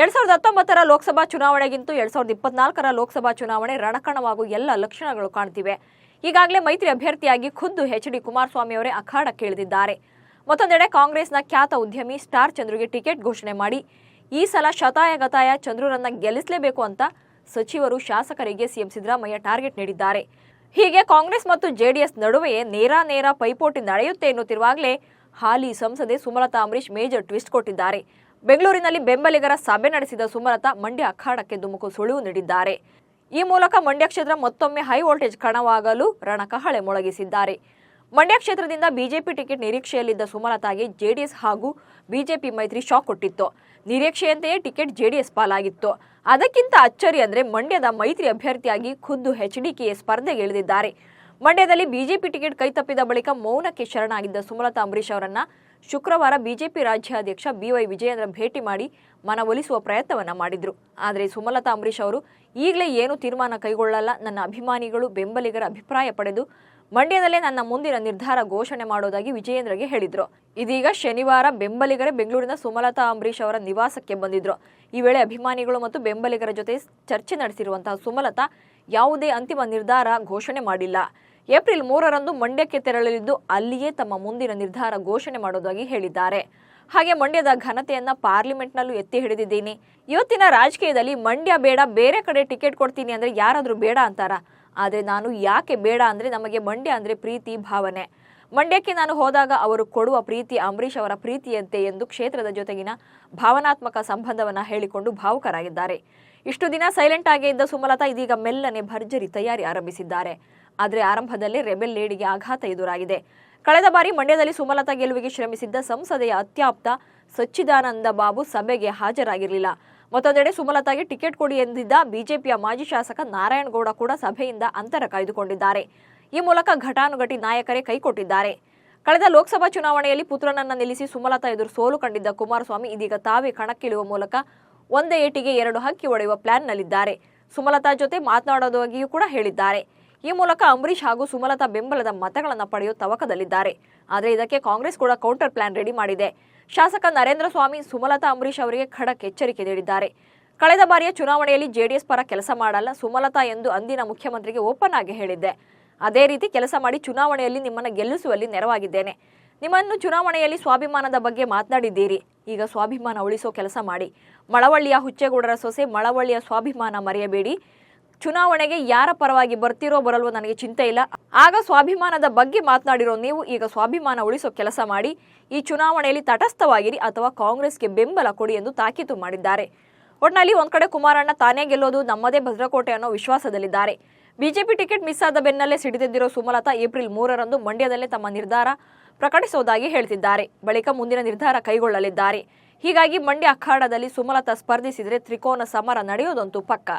ಎರಡ್ ಸಾವಿರದ ಹತ್ತೊಂಬತ್ತರ ಲೋಕಸಭಾ ಚುನಾವಣೆಗಿಂತ ಎರಡ್ ಸಾವಿರದ ಇಪ್ಪತ್ನಾಲ್ಕರ ಲೋಕಸಭಾ ಚುನಾವಣೆ ರಣಕಣವಾಗುವ ಎಲ್ಲ ಲಕ್ಷಣಗಳು ಕಾಣ್ತಿವೆ. ಈಗಾಗಲೇ ಮೈತ್ರಿ ಅಭ್ಯರ್ಥಿಯಾಗಿ ಖುದ್ದು ಎಚ್ ಡಿ ಕುಮಾರಸ್ವಾಮಿ ಅವರೇ ಅಖಾಡ ಇಳಿದಿದ್ದಾರೆ ಮತ್ತೊಂದೆಡೆ ಕಾಂಗ್ರೆಸ್ನ ಖ್ಯಾತ ಉದ್ಯಮಿ ಸ್ಟಾರ್ ಚಂದ್ರುಗೆ ಟಿಕೆಟ್ ಘೋಷಣೆ ಮಾಡಿ. ಈ ಸಲ ಶತಾಯ ಗತಾಯ ಚಂದ್ರುರನ್ನ ಗೆಲ್ಲಿಸಲೇಬೇಕು ಅಂತ ಸಚಿವರು ಶಾಸಕರಿಗೆ ಸಿಎಂ ಸಿದ್ದರಾಮಯ್ಯ ಟಾರ್ಗೆಟ್ ನೀಡಿದ್ದಾರೆ. ಹೀಗೆ ಕಾಂಗ್ರೆಸ್ ಮತ್ತು ಜೆಡಿಎಸ್ ನಡುವೆಯೇ ನೇರ ನೇರ ಪೈಪೋಟಿ ನಡೆಯುತ್ತೆ ಎನ್ನುತ್ತಿರುವಾಗಲೇ ಹಾಲಿ ಸಂಸದೆ ಸುಮಲತಾ ಅಂಬರೀಶ್ ಮೇಜರ್ ಟ್ವಿಸ್ಟ್ ಕೊಟ್ಟಿದ್ದಾರೆ. ಬೆಂಗಳೂರಿನಲ್ಲಿ ಬೆಂಬಲಿಗರ ಸಭೆ ನಡೆಸಿದ ಸುಮಲತಾ ಮಂಡ್ಯ ಅಖಾಡಕ್ಕೆ ದುಮುಕು ಸುಳಿವು ನೀಡಿದ್ದಾರೆ. ಈ ಮೂಲಕ ಮಂಡ್ಯ ಕ್ಷೇತ್ರ ಮತ್ತೊಮ್ಮೆ ಹೈ ವೋಲ್ಟೇಜ್ ಕಣವಾಗಲು ರಣಕಹಳೆ ಮೊಳಗಿಸಿದ್ದಾರೆ. ಮಂಡ್ಯ ಕ್ಷೇತ್ರದಿಂದ ಬಿಜೆಪಿ ಟಿಕೆಟ್ ನಿರೀಕ್ಷೆಯಲ್ಲಿದ್ದ ಸುಮಲತಾಗೆ ಜೆಡಿಎಸ್ ಹಾಗೂ ಬಿಜೆಪಿ ಮೈತ್ರಿ ಶಾಕ್ ಕೊಟ್ಟಿತ್ತು. ನಿರೀಕ್ಷೆಯಂತೆಯೇ ಟಿಕೆಟ್ ಜೆಡಿಎಸ್ ಪಾಲಾಗಿತ್ತು. ಅದಕ್ಕಿಂತ ಅಚ್ಚರಿ ಅಂದ್ರೆ ಮಂಡ್ಯದ ಮೈತ್ರಿ ಅಭ್ಯರ್ಥಿಯಾಗಿ ಖುದ್ದು ಎಚ್ಡಿಕೆ ಸ್ಪರ್ಧೆಗೆ ಇಳಿದಿದ್ದಾರೆ. ಮಂಡ್ಯದಲ್ಲಿ ಬಿಜೆಪಿ ಟಿಕೆಟ್ ಕೈತಪ್ಪಿದ ಬಳಿಕ ಮೌನಕ್ಕೆ ಶರಣಾಗಿದ್ದ ಸುಮಲತಾ ಅಂಬರೀಶ್ ಅವರನ್ನ ಶುಕ್ರವಾರ ಬಿಜೆಪಿ ರಾಜ್ಯಾಧ್ಯಕ್ಷ ಬಿವೈ ವಿಜಯೇಂದ್ರ ಭೇಟಿ ಮಾಡಿ ಮನವೊಲಿಸುವ ಪ್ರಯತ್ನವನ್ನ ಮಾಡಿದ್ರು. ಆದರೆ ಸುಮಲತಾ ಅಂಬರೀಶ್ ಅವರು, ಈಗಲೇ ಏನು ತೀರ್ಮಾನ ಕೈಗೊಳ್ಳಲ್ಲ, ನನ್ನ ಅಭಿಮಾನಿಗಳು, ಬೆಂಬಲಿಗರ ಅಭಿಪ್ರಾಯ ಪಡೆದು ಮಂಡ್ಯದಲ್ಲೇ ನನ್ನ ಮುಂದಿನ ನಿರ್ಧಾರ ಘೋಷಣೆ ಮಾಡೋದಾಗಿ ವಿಜಯೇಂದ್ರಗೆ ಹೇಳಿದ್ರು. ಇದೀಗ ಶನಿವಾರ ಬೆಂಬಲಿಗರೇ ಬೆಂಗಳೂರಿನ ಸುಮಲತಾ ಅಂಬರೀಶ್ ಅವರ ನಿವಾಸಕ್ಕೆ ಬಂದಿದ್ರು. ಈ ವೇಳೆ ಅಭಿಮಾನಿಗಳು ಮತ್ತು ಬೆಂಬಲಿಗರ ಜೊತೆ ಚರ್ಚೆ ನಡೆಸಿರುವಂತಹ ಸುಮಲತಾ ಯಾವುದೇ ಅಂತಿಮ ನಿರ್ಧಾರ ಘೋಷಣೆ ಮಾಡಿಲ್ಲ. ಏಪ್ರಿಲ್ ಮೂರರಂದು ಮಂಡ್ಯಕ್ಕೆ ತೆರಳಲಿದ್ದು ಅಲ್ಲಿಯೇ ತಮ್ಮ ಮುಂದಿನ ನಿರ್ಧಾರ ಘೋಷಣೆ ಮಾಡೋದಾಗಿ ಹೇಳಿದ್ದಾರೆ. ಹಾಗೆ ಮಂಡ್ಯದ ಘನತೆಯನ್ನ ಪಾರ್ಲಿಮೆಂಟ್ನಲ್ಲೂ ಎತ್ತಿ ಹಿಡಿದಿದ್ದೀನಿ. ಇವತ್ತಿನ ರಾಜಕೀಯದಲ್ಲಿ ಮಂಡ್ಯ ಬೇಡ, ಬೇರೆ ಕಡೆ ಟಿಕೆಟ್ ಕೊಡ್ತೀನಿ ಅಂದ್ರೆ ಯಾರಾದರೂ ಬೇಡ ಅಂತಾರ? ಆದರೆ ನಾನು ಯಾಕೆ ಬೇಡ ಅಂದ್ರೆ ನಮಗೆ ಮಂಡ್ಯ ಅಂದ್ರೆ ಪ್ರೀತಿ, ಭಾವನೆ. ಮಂಡ್ಯಕ್ಕೆ ನಾನು ಹೋದಾಗ ಅವರು ಕೊಡುವ ಪ್ರೀತಿ ಅಂಬರೀಷ್ ಅವರ ಪ್ರೀತಿಯಂತೆ ಎಂದು ಕ್ಷೇತ್ರದ ಜೊತೆಗಿನ ಭಾವನಾತ್ಮಕ ಸಂಬಂಧವನ್ನ ಹೇಳಿಕೊಂಡು ಭಾವುಕರಾಗಿದ್ದಾರೆ. ಇಷ್ಟು ದಿನ ಸೈಲೆಂಟ್ ಆಗೇ ಇದ್ದ ಸುಮಲತಾ ಇದೀಗ ಮೆಲ್ಲನೆ ಭರ್ಜರಿ ತಯಾರಿ ಆರಂಭಿಸಿದ್ದಾರೆ. ಆದರೆ ಆರಂಭದಲ್ಲೇ ರೆಬೆಲ್ ಲೇಡಿಗೆ ಆಘಾತ ಎದುರಾಗಿದೆ. ಕಳೆದ ಬಾರಿ ಮಂಡ್ಯದಲ್ಲಿ ಸುಮಲತಾ ಗೆಲುವಿಗೆ ಶ್ರಮಿಸಿದ್ದ ಸಂಸದೆಯ ಅತ್ಯಾಪ್ತ ಸಚ್ಚಿದಾನಂದ ಬಾಬು ಸಭೆಗೆ ಹಾಜರಾಗಿರಲಿಲ್ಲ. ಮತ್ತೊಂದೆಡೆ ಸುಮಲತಾಗೆ ಟಿಕೆಟ್ ಕೊಡಿ ಎಂದಿದ್ದ ಬಿಜೆಪಿಯ ಮಾಜಿ ಶಾಸಕ ನಾರಾಯಣಗೌಡ ಕೂಡ ಸಭೆಯಿಂದ ಅಂತರ ಕಾಯ್ದುಕೊಂಡಿದ್ದಾರೆ. ಈ ಮೂಲಕ ಘಟಾನುಘಟಿ ನಾಯಕರೇ ಕೈಕೊಟ್ಟಿದ್ದಾರೆ ಕಳೆದ ಲೋಕಸಭಾ ಚುನಾವಣೆಯಲ್ಲಿ ಪುತ್ರನನ್ನ ನಿಲ್ಲಿಸಿ ಸುಮಲತಾ ಎದುರು ಸೋಲು ಕಂಡಿದ್ದ ಕುಮಾರಸ್ವಾಮಿ ಇದೀಗ ತಾವೇ ಕಣಕ್ಕಿಳಿಯುವ ಮೂಲಕ ಒಂದೇ ಏಟಿಗೆ ಎರಡು ಹಕ್ಕಿ ಒಡೆಯುವ ಪ್ಲಾನ್ನಲ್ಲಿದ್ದಾರೆ. ಸುಮಲತಾ ಜೊತೆ ಮಾತನಾಡೋದಾಗಿಯೂ ಕೂಡ ಹೇಳಿದ್ದಾರೆ. ಈ ಮೂಲಕ ಅಂಬರೀಶ್ ಹಾಗೂ ಸುಮಲತಾ ಬೆಂಬಲದ ಮತಗಳನ್ನು ಪಡೆಯುವ ತವಕದಲ್ಲಿದ್ದಾರೆ. ಆದರೆ ಇದಕ್ಕೆ ಕಾಂಗ್ರೆಸ್ ಕೂಡ ಕೌಂಟರ್ ಪ್ಲಾನ್ ರೆಡಿ ಮಾಡಿದೆ. ಶಾಸಕ ನರೇಂದ್ರ ಸ್ವಾಮಿ ಸುಮಲತಾ ಅಂಬರೀಶ್ ಅವರಿಗೆ ಖಡಕ್ ಎಚ್ಚರಿಕೆ ನೀಡಿದ್ದಾರೆ. ಕಳೆದ ಬಾರಿಯ ಚುನಾವಣೆಯಲ್ಲಿ ಜೆಡಿಎಸ್ ಪರ ಕೆಲಸ ಮಾಡಲ್ಲ ಸುಮಲತಾ ಎಂದು ಅಂದಿನ ಮುಖ್ಯಮಂತ್ರಿಗೆ ಓಪನ್ ಆಗಿ ಹೇಳಿದ್ದೆ. ಅದೇ ರೀತಿ ಕೆಲಸ ಮಾಡಿ ಚುನಾವಣೆಯಲ್ಲಿ ನಿಮ್ಮನ್ನು ಗೆಲ್ಲಿಸುವಲ್ಲಿ ನೆರವಾಗಿದ್ದೇನೆ. ನಿಮ್ಮನ್ನು ಚುನಾವಣೆಯಲ್ಲಿ ಸ್ವಾಭಿಮಾನದ ಬಗ್ಗೆ ಮಾತನಾಡಿದ್ದೀರಿ. ಈಗ ಸ್ವಾಭಿಮಾನ ಉಳಿಸೋ ಕೆಲಸ ಮಾಡಿ. ಮಳವಳ್ಳಿಯ ಹುಚ್ಚೇಗೌಡರ ಸೊಸೆ ಮಳವಳ್ಳಿಯ ಸ್ವಾಭಿಮಾನ ಮರೆಯಬೇಡಿ. ಚುನಾವಣೆಗೆ ಯಾರ ಪರವಾಗಿ ಬರ್ತಿರೋ ಬರಲ್ವೋ ನನಗೆ ಚಿಂತೆ ಇಲ್ಲ. ಆಗ ಸ್ವಾಭಿಮಾನದ ಬಗ್ಗೆ ಮಾತನಾಡಿರೋ ನೀವು ಈಗ ಸ್ವಾಭಿಮಾನ ಉಳಿಸೋ ಕೆಲಸ ಮಾಡಿ. ಈ ಚುನಾವಣೆಯಲ್ಲಿ ತಟಸ್ಥವಾಗಿರಿ ಅಥವಾ ಕಾಂಗ್ರೆಸ್ಗೆ ಬೆಂಬಲ ಕೊಡಿ ಎಂದು ತಾಕೀತು ಮಾಡಿದ್ದಾರೆ. ಒಟ್ನಲ್ಲಿ ಒಂದ್ ಕಡೆ ಕುಮಾರಣ್ಣ ತಾನೇ ಗೆಲ್ಲೋದು ನಮ್ಮದೇ ಭದ್ರಕೋಟೆ ಅನ್ನೋ ವಿಶ್ವಾಸದಲ್ಲಿದ್ದಾರೆ. ಬಿಜೆಪಿ ಟಿಕೆಟ್ ಮಿಸ್ ಆದ ಬೆನ್ನಲ್ಲೇ ಸಿಡಿದೆದ್ದಿರೋ ಸುಮಲತಾ ಏಪ್ರಿಲ್ ಮೂರರಂದು ಮಂಡ್ಯದಲ್ಲೇ ತಮ್ಮ ನಿರ್ಧಾರ ಪ್ರಕಟಿಸುವುದಾಗಿ ಹೇಳ್ತಿದ್ದಾರೆ. ಬಳಿಕ ಮುಂದಿನ ನಿರ್ಧಾರ ಕೈಗೊಳ್ಳಲಿದ್ದಾರೆ. ಹೀಗಾಗಿ ಮಂಡ್ಯ ಅಖಾಡದಲ್ಲಿ ಸುಮಲತಾ ಸ್ಪರ್ಧಿಸಿದರೆ ತ್ರಿಕೋನ ಸಮರ ನಡೆಯೋದಂತೂ ಪಕ್ಕ.